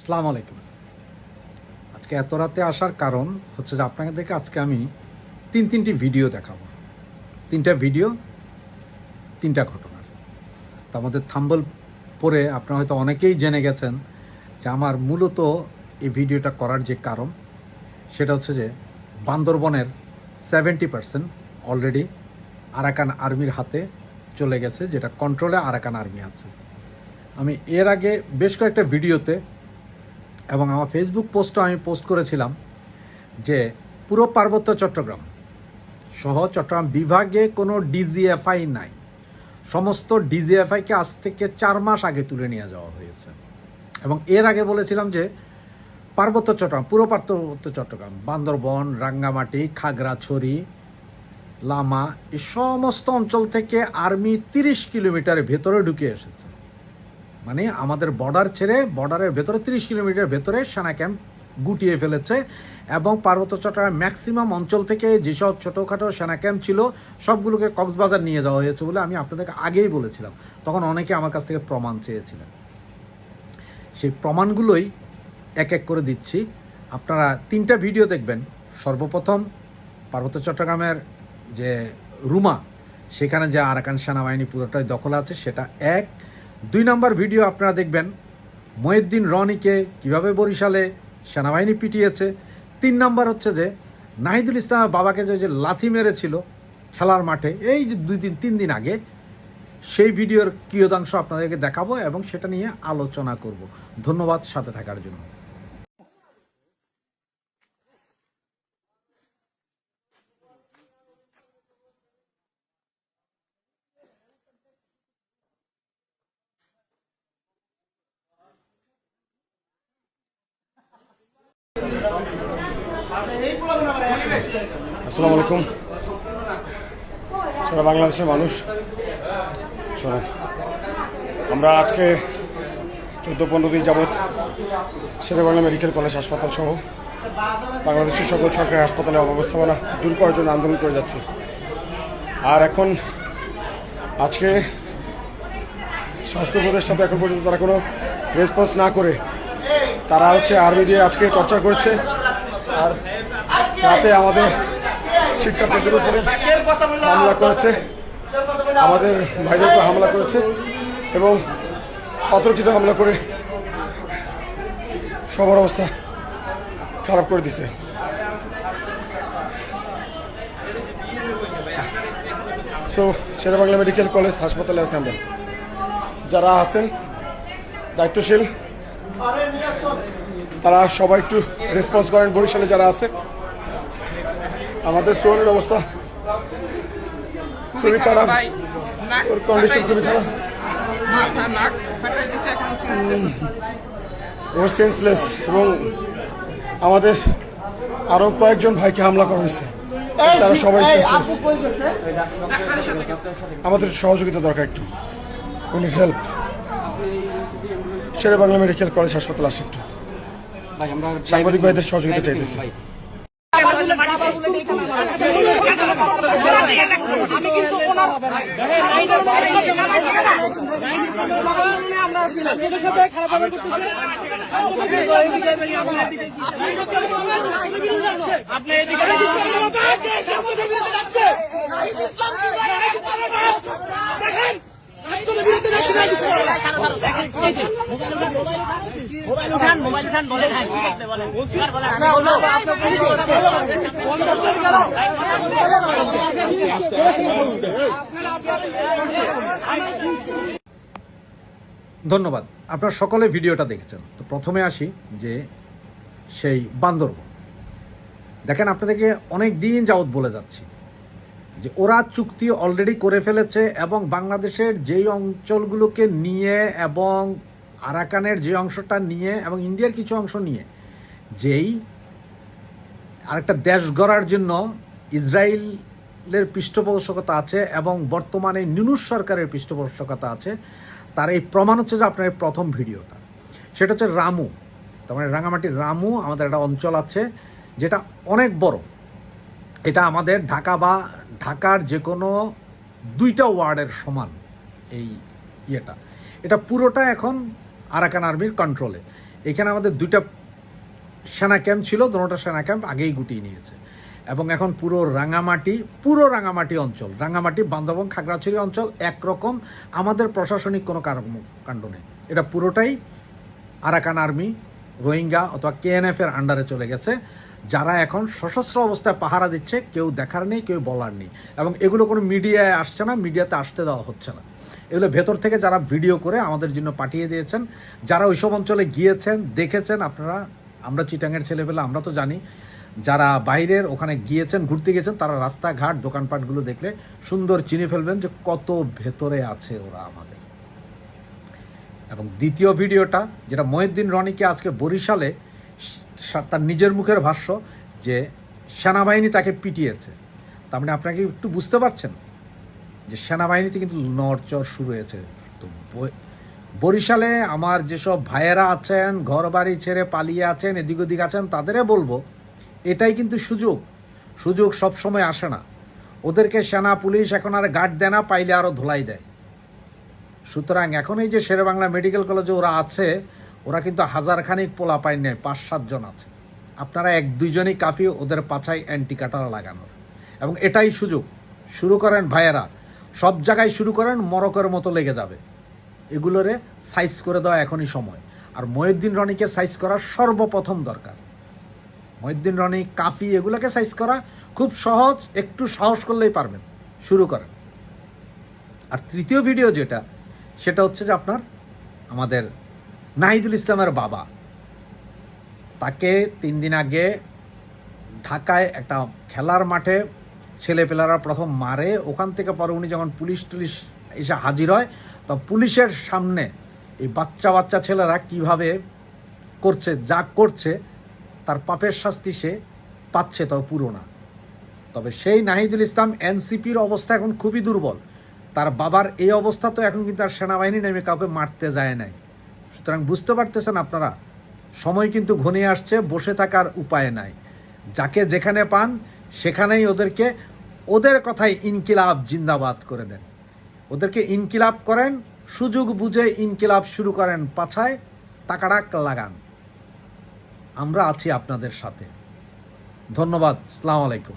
আসসালামু আলাইকুম। আজকে এত রাতে আসার কারণ হচ্ছে যে আপনাকে দেখে আজকে আমি তিন তিনটি ভিডিও দেখাবো। তিনটা ভিডিও, তিনটা ঘটনার তার আমাদের থাম্বল পরে আপনারা হয়তো অনেকেই জেনে গেছেন যে আমার মূলত এই ভিডিওটা করার যে কারণ, সেটা হচ্ছে যে বান্দরবনের সেভেন্টি পার্সেন্ট অলরেডি আরাকান আর্মির হাতে চলে গেছে, যেটা কন্ট্রোলে আরাকান আর্মি আছে। আমি এর আগে বেশ কয়েকটা ভিডিওতে এবং আমার ফেসবুক পোস্টও আমি পোস্ট করেছিলাম যে পুরো পার্বত্য চট্টগ্রাম সহ চট্টগ্রাম বিভাগে কোনো ডিজিএফআই নাই। সমস্ত ডিজিএফআইকে আজ থেকে চার মাস আগে তুলে নিয়ে যাওয়া হয়েছে। এবং এর আগে বলেছিলাম যে পার্বত্য চট্টগ্রাম, পুরো পার্বত্য চট্টগ্রাম, বান্দরবন, রাঙ্গামাটি খাগড়াছড়ি লামা এই সমস্ত অঞ্চল থেকে আর্মি তিরিশ কিলোমিটারের ভেতরে ঢুকে এসেছে। মানে আমাদের বর্ডার ছেড়ে বর্ডারের ভেতরে তিরিশ কিলোমিটার ভেতরে সেনা ক্যাম্প গুটিয়ে ফেলেছে এবং পার্বত্য চট্টগ্রাম ম্যাক্সিমাম অঞ্চল থেকে যেসব ছোটোখাটো সেনা ক্যাম্প ছিল, সবগুলোকে কক্সবাজার নিয়ে যাওয়া হয়েছে বলে আমি আপনাদেরকে আগেই বলেছিলাম। তখন অনেকে আমার কাছ থেকে প্রমাণ চেয়েছিলেন। সেই প্রমাণগুলোই এক এক করে দিচ্ছি। আপনারা তিনটা ভিডিও দেখবেন। সর্বপ্রথম পার্বত্য চট্টগ্রামের যে রুমা, সেখানে যে আরাকান সেনাবাহিনী পুরোটাই দখল আছে, সেটা এক। দুই নম্বর ভিডিও আপনারা দেখবেন, মহিউদ্দিন রনিকে কীভাবে বরিশালে সেনাবাহিনী পিটিয়েছে। তিন নম্বর হচ্ছে যে, নাহিদুল ইসলামের বাবাকে যে লাথি মেরেছিল খেলার মাঠে, এই যে দুই দিন, তিন দিন আগে, সেই ভিডিওর কিয়দাংশ আপনাদেরকে দেখাবো এবং সেটা নিয়ে আলোচনা করব। ধন্যবাদ সাথে থাকার জন্য। আসসালামু আলাইকুম। সারা বাংলাদেশের মানুষ। শোনেন আমরা আজকে চোদ্দ পনেরো দিন যাবৎ বাংলা মেডিকেল কলেজ হাসপাতাল সহ বাংলাদেশের সকল সরকারি হাসপাতালে অব্যবস্থাপনা দূর করার জন্য আন্দোলন করে যাচ্ছি। আর এখন আজকে স্বাস্থ্য উপদেষ্টাতে এখন পর্যন্ত তারা কোনো রেসপন্স না করে, তারা হচ্ছে আর্মি দিয়ে আজকে টর্চার করেছে। আর রাতে আমাদের শিক্ষার্থীদের উপরে হামলা করেছে। আমাদের ভাইদেরকে হামলা করেছে এবং অতর্কিত হামলা করে সবার অবস্থা খারাপ করে দিছে। সো শেরেবাংলা মেডিকেল কলেজ হাসপাতালে আছে আমরা। যারা আছেন, দায়িত্বশীল তারা সবাই একটু রেসপন্স করেন বরিশালে যারা আছে। আমাদের সোনের অবস্থা খুবই খারাপ। ওর কন্ডিশন খুবই খারাপ। ওর সেন্সলেস এবং আমাদের আরও কয়েকজন ভাইকে হামলা করা হয়েছে। তারা সবাই সেন্সলেস আমাদের সহযোগিতা দরকার একটু। উনি help Shere Bangla medical college হাসপাতাল আসে একটু। সাংবাদিক ভাইদের সহযোগিতা চাইতেছি। মোবাইল উঠান মোবাইল উঠান বলেন হ্যাঁ কি দেখতে বলেন এবার বলেন আমি বলব। ধন্যবাদ আপনারা সকলে ভিডিওটা দেখেছেন তো প্রথমে আসি যে সেই বান্দরবন দেখেন আপনাদেরকে অনেক দিন যাবৎ বলে যাচ্ছি যে ওরা চুক্তি অলরেডি করে ফেলেছে এবং বাংলাদেশের যেই অঞ্চলগুলোকে নিয়ে এবং আরাকানের যে অংশটা নিয়ে এবং ইন্ডিয়ার কিছু অংশ নিয়ে, যেই আরেকটা দেশ গড়ার জন্য ইসরায়েলের পৃষ্ঠপোষকতা আছে এবং বর্তমানে নিনুস সরকারের পৃষ্ঠপোষকতা আছে, তার এই প্রমাণ হচ্ছে যে আপনার প্রথম ভিডিওটা। সেটা হচ্ছে রামু। তার মানে রাঙামাটির রামু আমাদের একটা অঞ্চল আছে, যেটা অনেক বড়। এটা আমাদের ঢাকা বা ঢাকার যে কোনো দুইটা ওয়ার্ডের সমান এই ইয়েটা। এটা পুরোটা এখন আরাকান আর্মির কন্ট্রোলে এখানে আমাদের দুইটা সেনা ক্যাম্প ছিল দুটোটা সেনা ক্যাম্প আগেই গুটিয়ে নিয়েছে। এবং এখন পুরো রাঙামাটি পুরো রাঙামাটি অঞ্চল, রাঙামাটি বান্ধবন খাগড়াছড়ি অঞ্চল একরকম, আমাদের প্রশাসনিক কোনো কাণ্ড নেই। এটা পুরোটাই আরাকান আর্মি, রোহিঙ্গা অথবা কেএনএফের আন্ডারে চলে গেছে, যারা এখন সশস্ত্র অবস্থায় পাহারা দিচ্ছে, কেউ দেখার নেই, কেউ বলার নেই। এবং এগুলো কোনো মিডিয়ায় আসছে না মিডিয়াতে আসতে দেওয়া হচ্ছে না। এগুলো ভেতর থেকে যারা ভিডিও করে আমাদের জন্য পাঠিয়ে দিয়েছেন, যারা ওইসব অঞ্চলে গিয়েছেন, দেখেছেন আপনারা, আমরা চিটাঙের ছেলেবেলা আমরা তো জানি, যারা বাইরের ওখানে গিয়েছেন, ঘুরতে গিয়েছেন, তারা রাস্তাঘাট, দোকানপাটগুলো দেখলে সুন্দর চিনে ফেলবেন যে কত ভেতরে আছে ওরা আমাদের। এবং দ্বিতীয় ভিডিওটা, যেটা মহিউদ্দিন রনিকে আজকে বরিশালে তার নিজের মুখের ভাষ্য যে সেনাবাহিনী তাকে পিটিয়েছে। তার মানে আপনাকে একটু বুঝতে পারছেন? যে সেনাবাহিনীতে কিন্তু নড়চড় শুরু হয়েছে। তো বরিশালে আমার যেসব ভাইয়েরা আছেন ঘর বাড়ি ছেড়ে পালিয়ে আছেন, এদিক ওদিক আছেন তাদেরও বলব, এটাই কিন্তু সুযোগ। সুযোগ সবসময় আসে না। ওদেরকে সেনা, পুলিশ এখন আর গার্ড দেয় না, পাইলে আরও ধোলাই দেয়। সুতরাং এখন এই যে শেরেবাংলা মেডিকেল কলেজে ওরা আছে, ওরা কিন্তু হাজারখানিক পোলা পাই নেয় পাঁচ সাতজন আছে। আপনারা এক দুইজনই কাফি, ওদের পাছায় অ্যান্টি কাটার লাগানোর। এবং এটাই সুযোগ। শুরু করেন ভাইয়েরা। সব জায়গায় শুরু করেন, মরকের মতো লেগে যাবে। এগুলোরে সাইজ করে দেওয়া এখনই সময়। আর মহিউদ্দিন রনিকে সাইজ করা সর্বপ্রথম দরকার। মহিউদ্দিন রনি, কাফি, এগুলোকে সাইজ করা খুব সহজ, একটু সাহস করলেই পারবেন। শুরু করেন। আর তৃতীয় ভিডিও যেটা, সেটা হচ্ছে যে আপনার আমাদের নাহিদুল ইসলামের বাবা। তাকে তিন দিন আগে ঢাকায় একটা খেলার মাঠে ছেলেপেলারা প্রথম মারে, ওখান থেকে পরে উনি যখন পুলিশ টুলিশ এসে হাজির হয়, তো পুলিশের সামনে এই বাচ্চা বাচ্চা ছেলেরা কীভাবে করছে, যা করছে, তার পাপের শাস্তি সে পাচ্ছে তবে পুরো না। তবে সেই নাহিদুল ইসলাম এনসিপির অবস্থা এখন খুবই দুর্বল। তার বাবার এই অবস্থা তো এখন কিন্তু আর সেনাবাহিনী নেমে কাউকে মারতে যায় নাই। সুতরাং বুঝতে পারতেছেন আপনারা, সময় কিন্তু ঘনিয়ে আসছে, বসে থাকার উপায় নাই। যাকে যেখানে পান সেখানেই ওদেরকে, ওদের কথাই ইনকিলাব জিন্দাবাদ করে দেন। ওদেরকে ইনকিলাব করেন, সুযোগ বুঝে ইনকিলাব শুরু করেন পাছায় টাকাটাক লাগান। আমরা আছি আপনাদের সাথে। ধন্যবাদ, সালাম আলাইকুম।